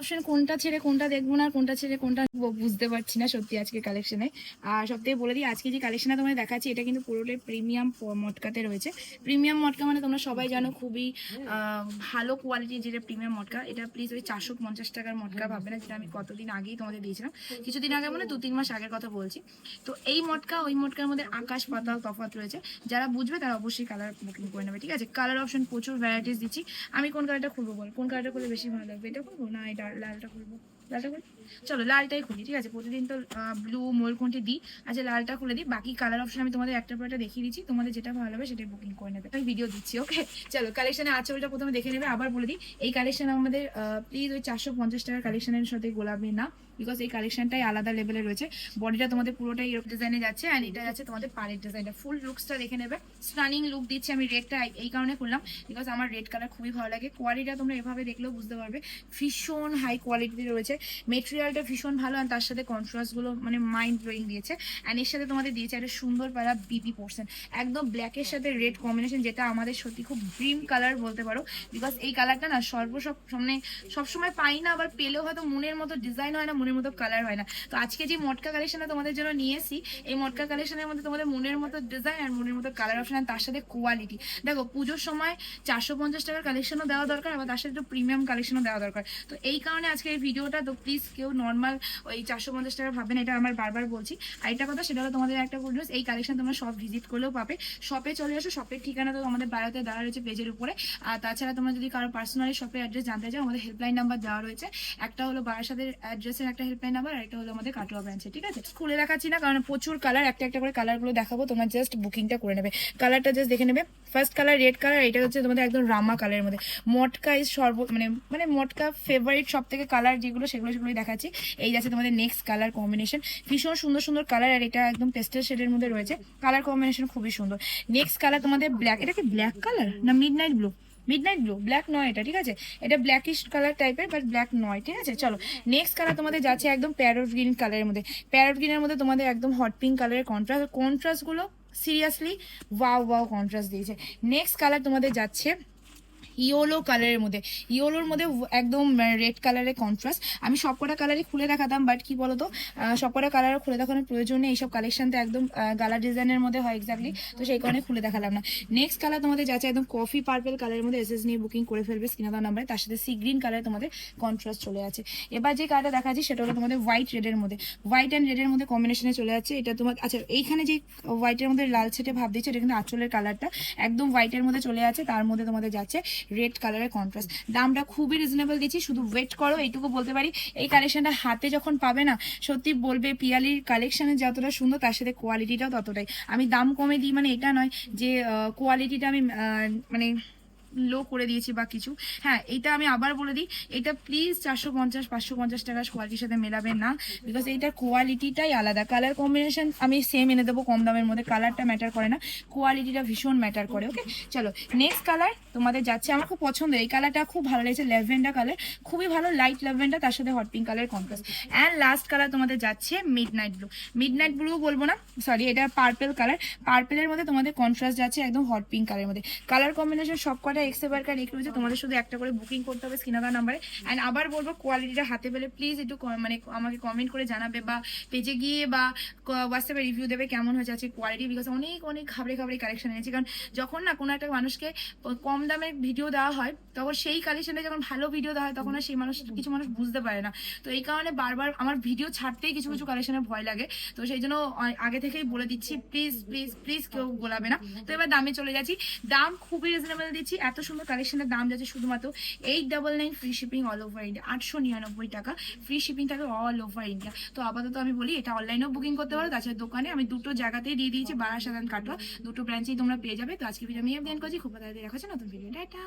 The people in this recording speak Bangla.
অপশন কোনটা ছেড়ে কোনটা দেখব না কোনটা ছেড়ে কোনটা বুঝতে পারছি না সত্যি আজকে কালেকশনে আর সব থেকে বলে দিই আজকে যে কালেকশনটা তোমাদের দেখাচ্ছি এটা কিন্তু পুরোটাই প্রিমিয়াম মটকাতে রয়েছে। প্রিমিয়াম মটকা মানে তোমরা সবাই জানো খুবই ভালো কোয়ালিটির যেটা প্রিমিয়াম মটকা এটা প্লিজ ওই চারশো পঞ্চাশ টাকার মটকা ভাববে না যেটা আমি কতদিন আগেই তোমাদের দিয়েছিলাম। কিছুদিন আগে মানে দু তিন মাস আগের কথা বলছি। তো এই মটকা ওই মটকার মধ্যে আকাশ পাতাল তফাৎ রয়েছে। যারা বুঝবে তারা অবশ্যই কালার বুকিং করে নেবে ঠিক আছে? কালার অপশন প্রচুর ভ্যারাইটিস দিচ্ছি। আমি কোন কালারটা খুলবো বল? কোন কালারটা করলে বেশি ভালো লাগবে? এটা খুলবো? না এটা লালটা খুলবো। চলো, লালটাই খুলি, ঠিক আছে? প্রতিদিন তো ব্লু ময়ূরকণ্ঠে দিই। আচ্ছা লালটা খুলে দিই। বাকি কালার অপশন আমি তোমাদের একটা পর একটা দেখিয়ে দিচ্ছি। তোমাদের যেটা ভালো হবে সেটাই বুকিং করে নেবে। আমি ভিডিও দিচ্ছি ওকে চলো কালেকশনে আঁচলটা প্রথমে দেখে নেবে। আবার বলে দিই, এই কালেকশন আমাদের প্লিজ ওই চারশো পঞ্চাশ টাকার কালেকশনের সাথে গোলাপি না। বিকজ এই কালেকশনটাই আলাদা লেভেলে রয়েছে। বডিটা তোমাদের পুরোটাই এরকম ডিজাইনে যাচ্ছে অ্যান্ড এটা যাচ্ছে তোমাদের পাড়ের ডিজাইনটা ফুল লুকসটা দেখে নেবে। স্টানিং লুক দিচ্ছে আমি রেডটা এই কারণে করলাম বিকজ আমার রেড কালার খুবই ভালো লাগে। কোয়ালিটিটা তোমরা এভাবে দেখলেও বুঝতে পারবে। ভীষণ হাই কোয়ালিটিতে রয়েছে। মেটেরিয়ালটা ভীষণ ভালো আর তার সাথে কন্ট্রাস্টগুলো মানে মাইন্ড ব্লোয়িং দিয়েছে। অ্যান্ড এর সাথে তোমাদের দিয়েছে একটা সুন্দর পারা বিপি পোর্শন একদম ব্ল্যাকের সাথে রেড কম্বিনেশন যেটা আমাদের সত্যি খুব ড্রিম কালার বলতে পারো। বিকজ এই কালারটা না সর্ব সব মানে সবসময় পাই না, আবার পেলেও হয়তো মনের মতো ডিজাইন হয় না মনের মতো কালার হয় না। তো আজকে যে মটকা কালেকশনটা তোমাদের জন্য নিয়ে এসি এই মটকা কালেকশনের মধ্যে তোমাদের মনের মতো ডিজাইন আর মনের মতো কালার অপশন আর তার সাথে কোয়ালিটি দেখো, পুজোর সময় চারশো পঞ্চাশ টাকার কালেকশনও দেওয়া দরকার, আবার তার সাথে একটু প্রিমিয়াম কালেকশনও দেওয়া দরকার। তো এই কারণে আজকে এই ভিডিওটা, তো প্লিজ কেউ নর্মাল ওই চারশো পঞ্চাশ টাকা ভাবেন এটা আমার বারবার বলছি। আরেকটা কথা, সেটা হলো তোমাদের একটা গুড এই কালেকশন তোমরা সব ভিজিট করলেও পাবে। শপে চলে আসো শপের ঠিকানা তো আমাদের বাড়াতে দেওয়া রয়েছে পেজের উপরে। আর তাছাড়া তোমরা যদি কারও পার্সোনালি শপের অ্যাড্রেস জানতে চাও, আমাদের হেল্পলাইন নাম্বার দেওয়া রয়েছে। একটা হলো বারাসাতের অ্যাড্রেসের একটা হেল্পলাইন নাম্বার আর একটা হলো আমাদের কাটোয়া ব্রাঞ্চে ঠিক আছে? খুলে দেখাচ্ছি না, কারণ প্রচুর কালার একটা একটা করে কালারগুলো দেখাবো, তোমরা জাস্ট বুকিংটা করে নেবে। কালারটা জাস্ট দেখে নেবে। ফার্স্ট কালার রেড কালার এটা হচ্ছে তোমাদের একদম রামা কালারের মধ্যে। মটকা ইজ সর্ব মানে মানে মটকা ফেভারিট সব থেকে কালার যেগুলো, সেগুলো, সেগুলোই দেখাচ্ছি। এই যাচ্ছে তোমাদের নেক্সট কালার কম্বিনেশন ভীষণ সুন্দর সুন্দর কালার আর এটা একদম পেস্টেল শেডের মধ্যে রয়েছে। কালার কম্বিনেশন খুবই সুন্দর। নেক্সট কালার তোমাদের ব্ল্যাক এটা কি ব্ল্যাক কালার না midnight blue midnight blue black নয় এটা, ঠিক আছে? এটা ব্ল্যাকিশ কালার টাইপের বাট ব্ল্যাক নয়, ঠিক আছে? চলো নেক্সট কালার তোমাদের যাচ্ছে একদম প্যারট গ্রিন কালারের মধ্যে। প্যারট গ্রিনের মধ্যে তোমাদের একদম হট পিঙ্ক কালারের কন্ট্রাস্ট কন্ট্রাস্টগুলো সিরিয়াসলি ওয়াও ওয়াও কন্ট্রাস্ট দিয়েছে। নেক্সট কালার তোমাদের যাচ্ছে ইয়োলো কালারের মধ্যে। ইয়োলোর মধ্যে একদম রেড কালারের কন্ট্রাস্ট আমি সবকটা কালারই খুলে দেখাতাম বাট কি বলতো? আহ, সবকটা কালার খুলে দেখানোর প্রয়োজন নেই এইসব তো একদম গালা ডিজাইনের মধ্যে হয় এক্স্যাক্টলি তো সেই কারণে খুলে দেখালাম না। নেক্সট কালার তোমাদের যাচ্ছে একদম কফি পার্পেল কালারের মধ্যে এসএস নিয়ে বুকিং করে ফেলবে স্ক্রিনাদা নাম্বারে তার সাথে সি গ্রিন কালার তোমাদের কন্ট্রাস্ট চলে আছে। এবার যে কালারটা দেখাচ্ছি সেটা হলো তোমাদের হোয়াইট রেডের মধ্যে। হোয়াইট অ্যান্ড রেডের মধ্যে কম্বিনেশনে চলে যাচ্ছে। এটা তোমার আচ্ছা এইখানে যে হোয়াইটের মধ্যে লাল ছেটে ভাব দিচ্ছে এটা কিন্তু আঁচলের কালারটা একদম হোয়াইটের মধ্যে চলে আছে তার মধ্যে তোমাদের যাচ্ছে রেড কালারের কন্ট্রাস্ট দামটা খুবই রিজনেবল দিচ্ছি, শুধু ওয়েট করো, এইটুকু বলতে পারি। এই কালেকশনটা হাতে যখন পাবে না, সত্যি বলবে, পিয়ালির কালেকশনের যতটা সুন্দর, তার সাথে কোয়ালিটিটাও ততটাই। আমি দাম কমে দিই মানে এটা নয় যে কোয়ালিটিটা আমি মানে লো করে দিয়েছি বা কিছু। হ্যাঁ এইটা আমি আবার বলে দিই, এটা প্লিজ চারশো পঞ্চাশ, পাঁচশো পঞ্চাশ টাকার কোয়ালিটির সাথে মেলাবেন না বিকজ এইটার কোয়ালিটিটাই আলাদা। কালার কম্বিনেশন আমি সেম এনে দেবো কম দামের মধ্যে কালারটা ম্যাটার করে না কোয়ালিটিটা ভীষণ ম্যাটার করে ওকে চলো নেক্সট কালার তোমাদের যাচ্ছে, আমার খুব পছন্দ এই কালারটা খুব ভালো লেগেছে ল্যাভেন্ডার কালার খুবই ভালো লাইট ল্যাভেন্ডার তার সাথে hot pink colour contrast and last colour তোমাদের যাচ্ছে midnight blue midnight blue বলব না সরি এটা পার্পেল কালার পার্পেলের মধ্যে তোমাদের কন্ট্রাস্ট যাচ্ছে একদম হট পিঙ্ক কালারের মধ্যে। কালার কম্বিনেশন সব কটা এক্সে বার্কার রেখে রয়েছে তোমাদের শুধু একটা করে বুকিং করতে হবে স্ক্রিনাদার নাম্বারে অ্যান্ড আবার বলব কোয়ালিটিটা হাতে পেলে প্লিজ একটু মানে আমাকে কমেন্ট করে জানাবে বা পেজে গিয়ে বা হোয়াটসঅ্যাপে রিভিউ দেবে কেমন হয়েছে আছে কোয়ালিটি বিকজ অনেক অনেক খাবারে খাবারে কালেকশন এনেছি। কারণ যখন না কোনো একটা মানুষকে কম দামের ভিডিও দেওয়া হয়, তখন সেই কালেকশনে যখন ভালো ভিডিও দেওয়া হয়, তখন আর সেই মানুষ, কিছু মানুষ বুঝতে পারে না। তো এই কারণে বারবার আমার ভিডিও ছাড়তেই কিছু কিছু কালেকশনের ভয় লাগে। তো সেই জন্য আগে থেকেই বলে দিচ্ছি প্লিজ প্লিজ প্লিজ কেউ গোলাবে না। তো এবার দামে চলে যাচ্ছি। দাম খুবই রিজনেবল দিচ্ছি। এত সুন্দর কালেকশনের দাম যাচ্ছে শুধুমাত্র eight double nine free shipping all over India আটশো নিরানব্বই টাকা ফ্রি শিপিং থাকে অল ওভার ইন্ডিয়া তো আপাতত আমি বলি, এটা অনলাইনেও বুকিং করতে পারো, তাছাড়া দোকানে আমি দুটো জায়গাতেই দিয়ে দিয়েছি বারাসাধারণ কাটোয়া। দুটো ব্রাঞ্চেই তোমরা পেয়ে যাবে। তো আজকে ভিডিও আমি এফ করছি। খুব তাড়াতাড়ি দেখা হচ্ছে নতুন ভিডিও টাটা!